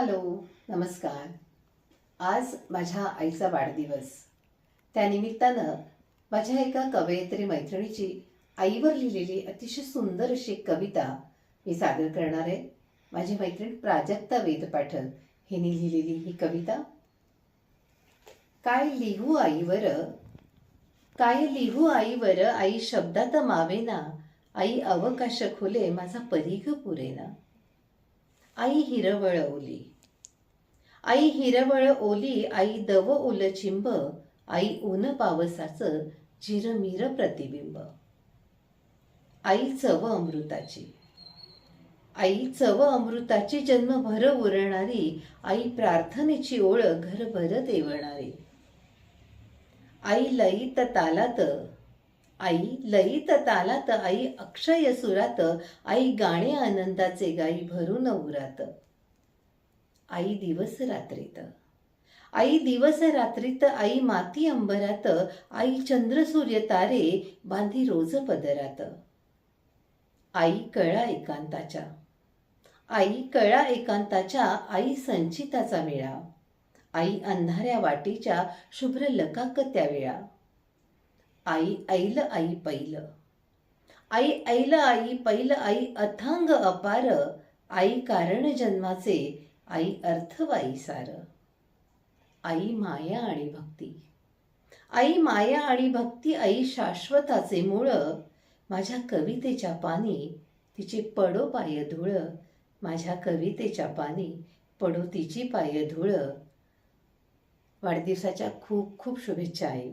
Hello नमस्कार. आज माझ्या आईचा वाढदिवस. त्यानिमित्तानं माझ्या एका कवयित्री मैत्रिणीची आईवर लिहिलेली अतिशय सुंदर अशी कविता मी सादर करणार आहे. माझी मैत्रीण प्राजक्ता वेदपाठक हिने लिहिलेली ही कविता. काय लिहू आईवर? काय लिहू आईवर? आई शब्दात मावेना. आई अवकाश खुले माझा परीघ पुरेना. आई हिरवळ ओली. आई हिरवळ ओली आई दव ओल चिंब आई ऊन पावसाचं चिरमिर प्रतिबिंब. आई चव अमृताची. आई चव अमृताची जन्मभर उरणारी आई प्रार्थनेची ओळख घरभर देवणारी. आई लयीत तालात आई लईत तालात आई अक्षय सुरात आई गाणे आनंदाचे गाई भरून उरात. आई दिवस रात्रीत. आई दिवस रात्रीत आई माती अंबरात आई चंद्र सूर्य तारे बांधी रोज पदरात. आई कळा एकांताच्या. आई कळा एकांताच्या आई संचिताचा वेळा आई अंधाऱ्या वाटीच्या शुभ्र लकाक त्या वेळा. आई ऐल आई पैल. आई ऐल आई पैल आई अथांग अपार. आई कारण जन्माचे आई अर्थवाई सार. आई माया आणि भक्ती. आई माया आणि भक्ती आई शाश्वताचे मूळ. माझ्या कवितेच्या पानी तिची पडो पाय धुळ. माझ्या कवितेच्या पानी पडो तिची पाय धुळ. वाढदिवसाच्या खूप खूप शुभेच्छा आई.